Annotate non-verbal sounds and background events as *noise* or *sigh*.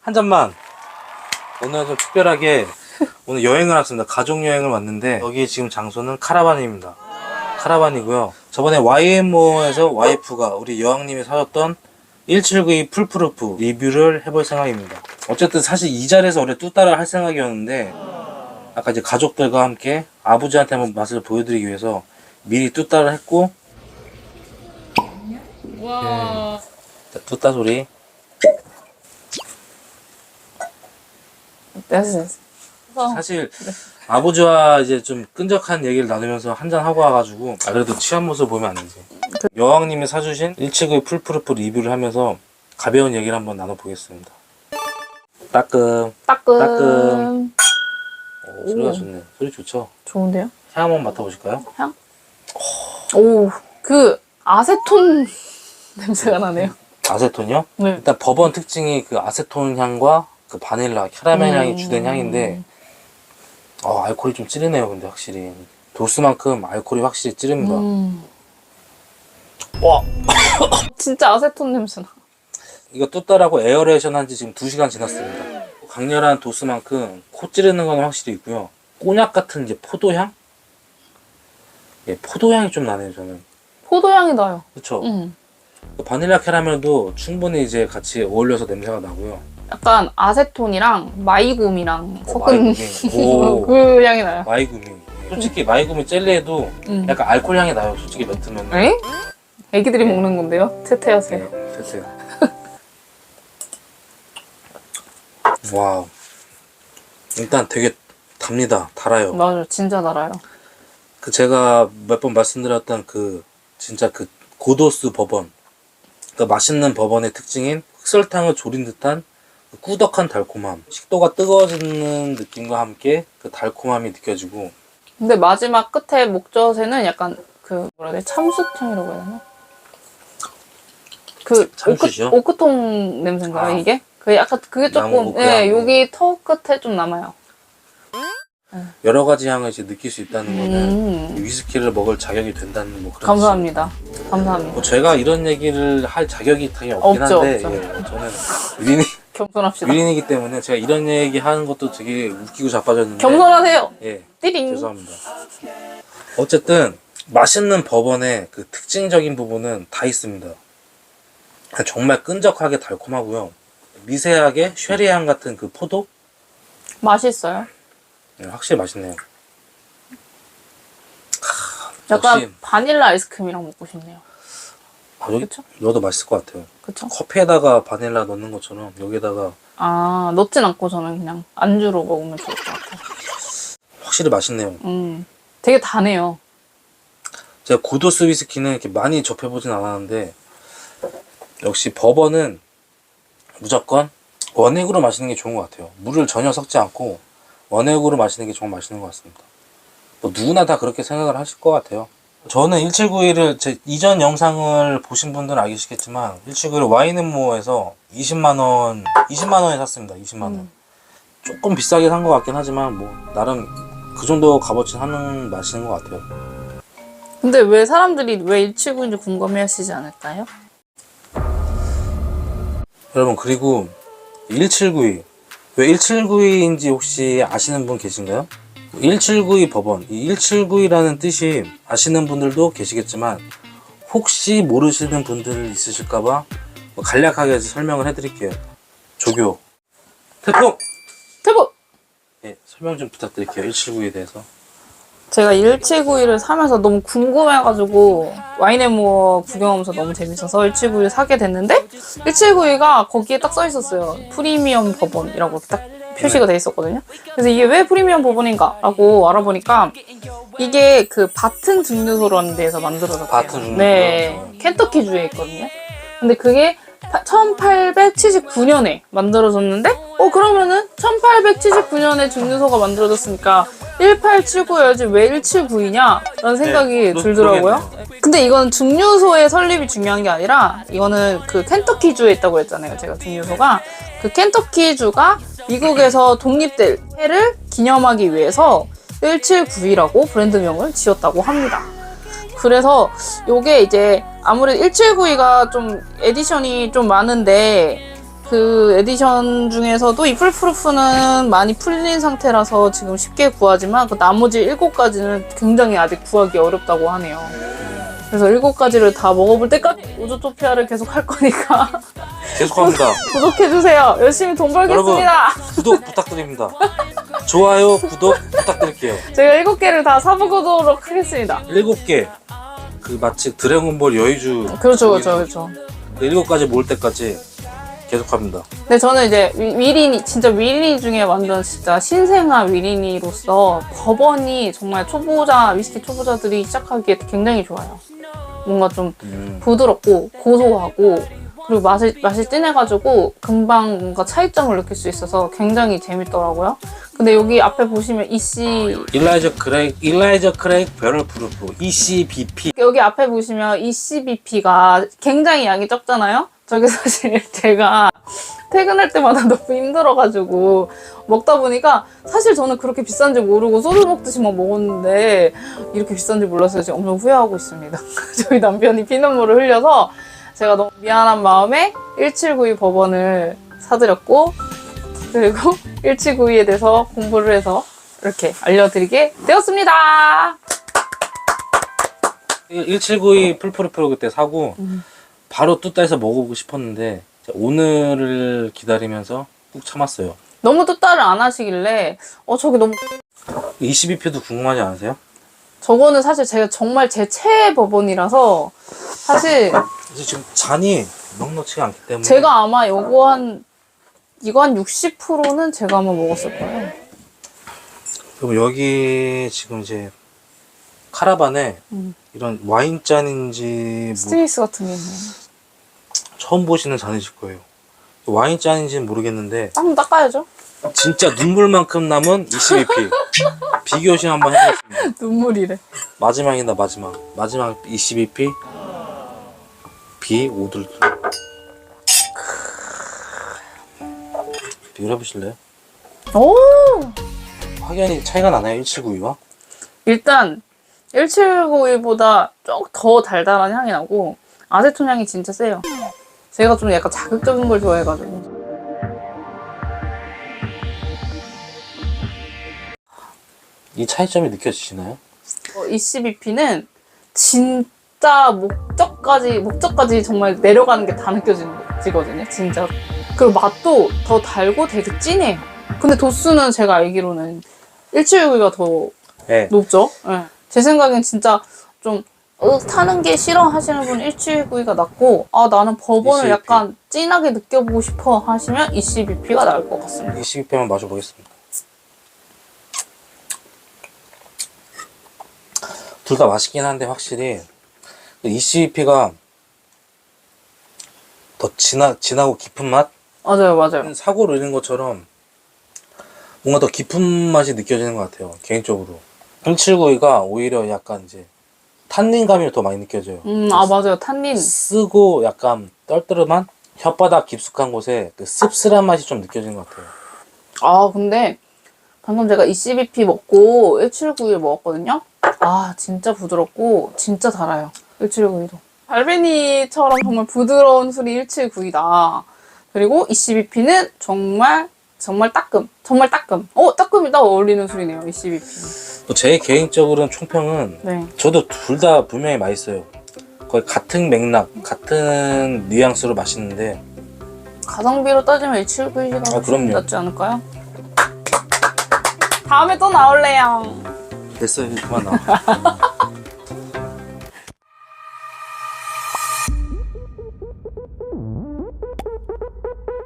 한 잔만. 오늘 좀 특별하게 오늘 여행을 왔습니다. 가족 여행을 왔는데 여기 지금 장소는 카라반입니다. 카라반이고요. 저번에 YMO에서 와이프가 우리 여왕님이 사줬던 1792 풀프루프 리뷰를 해볼 생각입니다. 어쨌든 사실 이 자리에서 원래 뚜따를 할 생각이었는데 아까 이제 가족들과 함께 아버지한테 한번 맛을 보여드리기 위해서 미리 뚜따를 했고 와. 자, 뚜따 소리 됐어. 사실 아버지와 이제 좀 끈적한 얘기를 나누면서 한잔 하고 와가지고 아 그래도 취한 모습 보면 안 되지 여왕님이 사주신 179 풀프루프 리뷰를 하면서 가벼운 얘기를 한번 나눠보겠습니다 따끔 따끔. 따끔. 오, 소리가 오. 좋네 소리 좋죠 좋은데요? 향 한번 맡아보실까요? 오, 그 아세톤 *laughs* 냄새가 나네요. 아세톤이요? 네. 일단 버번 특징이 그 아세톤 향과 그 바닐라, 캐러멜 음. 향이 주된 향인데 어, 알코올이 좀 찌르네요 근데 확실히 도수만큼 알코올이 확실히 찌릅니다 음. 와 *laughs* 진짜 아세톤 냄새 나. 이거 뚜따라고 에어레이션 한 지 지금 2시간 지났습니다. 강렬한 도수만큼 코 찌르는 건 확실히 있고요. 꼬냑 같은 이제 포도향? 예, 포도향이 좀 나네요, 저는. 포도향이 나요. 그쵸? 음. 바닐라 캐러멜도 충분히 이제 같이 어울려서 냄새가 나고요. 약간 아세톤이랑 마이곰이랑 어, 섞은 마이구미. 오. *laughs* 그 향이 나요. 마이구미. 솔직히 마이구미 젤리에도 음. 약간 알코올 향이 나요, 솔직히 맡으면. 에? 애기들이 먹는 건데요? 테테하세요. 네, 됐어요. *laughs* 와우. 일단 되게 답니다. 달아요. 맞아요. 진짜 달아요. 그 제가 몇 번 말씀드렸던 그 진짜 그 고도수 버번 그러니까 맛있는 버번의 특징인 흑설탕을 졸인 듯한 그 꾸덕한 달콤함 식도가 뜨거워지는 느낌과 함께 그 달콤함이 느껴지고 근데 마지막 끝에 목젖에는 약간 그 뭐라 해야 돼? 참숯향이라고 해야 되나? 그 참숯이요? 오크, 오크통 냄새인가요 아. 이게? 그 약간 그게 나무 조금 오크향. 네 여기 턱 끝에 좀 남아요. 여러 가지 향을 이제 느낄 수 있다는 거는 음. 위스키를 먹을 자격이 된다는 뭐 그런 감사합니다. 감사합니다. 뭐 제가 이런 얘기를 할 자격이 당연히 없긴 없죠, 한데 없죠. 예, 저는 위린이, 겸손합시다. 위린이기 때문에 제가 이런 얘기 하는 것도 되게 웃기고 자빠졌는데 겸손하세요. 예, 띠링. 죄송합니다. 어쨌든 맛있는 버번의 그 특징적인 부분은 다 있습니다. 정말 끈적하게 달콤하고요. 미세하게 쉐리향 같은 그 포도 맛있어요. 네, 확실히 맛있네요. 약간 역시. 바닐라 아이스크림이랑 먹고 싶네요. 아, 여기 그쵸? 넣어도 맛있을 것 같아요. 그쵸? 커피에다가 바닐라 넣는 것처럼 여기다가 아 넣진 않고 저는 그냥 안주로 먹으면 좋을 것 같아요. 확실히 맛있네요. 음, 되게 다네요. 제가 고도수 위스키는 이렇게 많이 접해보진 않았는데 역시 버번은 무조건 원액으로 마시는 게 좋은 것 같아요. 물을 전혀 섞지 않고 원액으로 마시는 게 정말 맛있는 것 같습니다. 뭐 누구나 다 그렇게 생각을 하실 것 같아요. 저는 1791을 제 이전 영상을 보신 분들은 알겠겠지만 1791을 와인앤모어에서 20만 원, 20만 원에 샀습니다. 20만 원. 음. 조금 비싸게 산 것 같긴 하지만 뭐 나름 그 정도 값어치 하는 맛인 것 같아요. 근데 왜 사람들이 왜 179인지 궁금해 하시지 않을까요? 여러분 그리고 1792 왜 1792인지 혹시 아시는 분 계신가요? 1792 법원 이 1792라는 뜻이 아시는 분들도 계시겠지만 혹시 모르시는 분들 있으실까봐 뭐 간략하게 설명을 해드릴게요 조교 태풍 대박! 예, 설명 좀 부탁드릴게요 1792에 대해서 제가 1791을 사면서 너무 궁금해가지고 와인앤모어 구경하면서 너무 재밌어서 1791을 사게 됐는데 1791가 거기에 딱 써 있었어요. 프리미엄 법원이라고 딱 표시가 돼 있었거든요. 그래서 이게 왜 프리미엄 법원인가라고 알아보니까 이게 그 바튼 증류소라는 데에서 만들어졌대요. 바튼? 네, 켄터키 주에 있거든요. 근데 그게 1879년에 만들어졌는데, 어, 그러면은 1879년에 증류소가 만들어졌으니까 1879여야지 왜 1792냐? 라는 생각이 네, 들더라고요. 근데 이건 증류소의 설립이 중요한 게 아니라 이거는 그 켄터키주에 있다고 했잖아요. 제가 증류소가 그 켄터키주가 미국에서 독립될 해를 기념하기 위해서 1792라고 브랜드명을 지었다고 합니다. 그래서 요게 이제 아무래도 1792가 좀 에디션이 좀 많은데 그 에디션 중에서도 이 풀프루프는 많이 풀린 상태라서 지금 쉽게 구하지만 그 나머지 일곱 가지는 굉장히 아직 구하기 어렵다고 하네요. 그래서 일곱 가지를 다 먹어볼 때까지 우주토피아를 계속 할 거니까 계속합니다. *laughs* 구독해주세요. 열심히 돈 벌겠습니다. 구독 부탁드립니다. 좋아요, 구독 부탁드릴게요. 제가 일곱 개를 다 사보도록 하겠습니다. 일곱 개. 그 마치 드래곤볼 여의주 그렇죠, 그렇죠, 그렇죠. 일곱 가지 모을 때까지 계속합니다. 근데 저는 이제 위- 위린이 진짜 위린이 중에 완전 진짜 신생아 위린이로서 버번이 정말 초보자 위스키 초보자들이 시작하기에 굉장히 좋아요. 뭔가 좀 음. 부드럽고 고소하고 그리고 맛이 맛이 진해가지고 금방 뭔가 차이점을 느낄 수 있어서 굉장히 재밌더라고요. 근데 여기 앞에 보시면 이씨 일라이저 크레이크, 일라이저 크레이크 배럴 프루프 ECBP. 여기 앞에 보시면 ECBP가 굉장히 양이 적잖아요. 저게 사실 *laughs* 제가 퇴근할 때마다 *laughs* 너무 힘들어가지고 먹다 보니까 사실 저는 그렇게 비싼지 모르고 소주 먹듯이 막 먹었는데 이렇게 비싼지 몰라서 지금 엄청 후회하고 있습니다. *laughs* 저희 남편이 피눈물을 흘려서 제가 너무 미안한 마음에 1792 법원을 사드렸고 그리고 1792에 대해서 공부를 해서 이렇게 알려드리게 되었습니다. 1792 풀프루프로 그때 사고 바로 뚜따에서 먹어보고 싶었는데 오늘을 기다리면서 꾹 참았어요. 너무 뜻다를 안 하시길래 어 저게 너무 22표도 궁금하지 않으세요? 저거는 사실 제가 정말 제 최애 버번이라서 사실 이제 지금 잔이 넉넉치가 않기 때문에 제가 아마 요거 한 이거 한 60%는 제가 아마 먹었을 거예요. 그럼 여기 지금 이제 카라반에 음. 이런 와인 잔인지 뭐 스트레스 같은 게 있네요. 처음 보시는 잔이실 거예요. 와인 잔인지는 모르겠는데 한번 닦아야죠. 진짜 눈물만큼 남은 22피 *laughs* 비교 시 한번 해보겠습니다. 눈물이래. 마지막이다 마지막 마지막 22피 B 오들 비교해 보실래요? 오 확연히 차이가 나나요 1792와? 일단 1791보다 좀 더 달달한 향이 나고 아세톤 향이 진짜 세요. 제가 좀 약간 자극적인 걸 좋아해가지고. 이 차이점이 느껴지시나요? 어, 이 CBP는 진짜 목적까지 목적까지 정말 내려가는 게 다 느껴지거든요. 진짜. 그리고 맛도 더 달고 되게 진해요. 근데 도수는 제가 알기로는 1761가 더 네. 높죠. 예. 제 생각엔 진짜 좀 어, 타는 게 싫어 하시는 분 1792가 낫고 아 나는 법원을 22P. 약간 진하게 느껴보고 싶어 하시면 22P가 나을 것 같습니다. 22피만 마셔보겠습니다. 둘 다 맛있긴 한데 확실히 22피가 더 진하, 진하고 깊은 맛? 맞아요, 맞아요. 사고를 잃은 것처럼 뭔가 더 깊은 맛이 느껴지는 것 같아요. 개인적으로. 1792가 오히려 약간 이제 탄닌감이 더 많이 느껴져요. 음, 아 맞아요. 탄닌. 쓰고 약간 떨떠름한 혓바닥 깊숙한 곳에 그 씁쓸한 맛이 좀 느껴지는 것 같아요. 아 근데 방금 제가 22P 먹고 1791 먹었거든요. 아 진짜 부드럽고 진짜 달아요. 1792도. 발베니처럼 정말 부드러운 술이 1792다. 그리고 22P는 정말 정말 따끔. 정말 따끔. 어 따끔이 딱 어울리는 술이네요. 22P. 제 개인적으로는 총평은 네. 저도 둘 다 분명히 맛있어요. 거의 같은 맥락, 같은 뉘앙스로 맛있는데 가성비로 따지면 1791가 아, 그럼요. 낫지 않을까요? 다음에 또 나올래요. 됐어요. 이제 그만 나와. *laughs*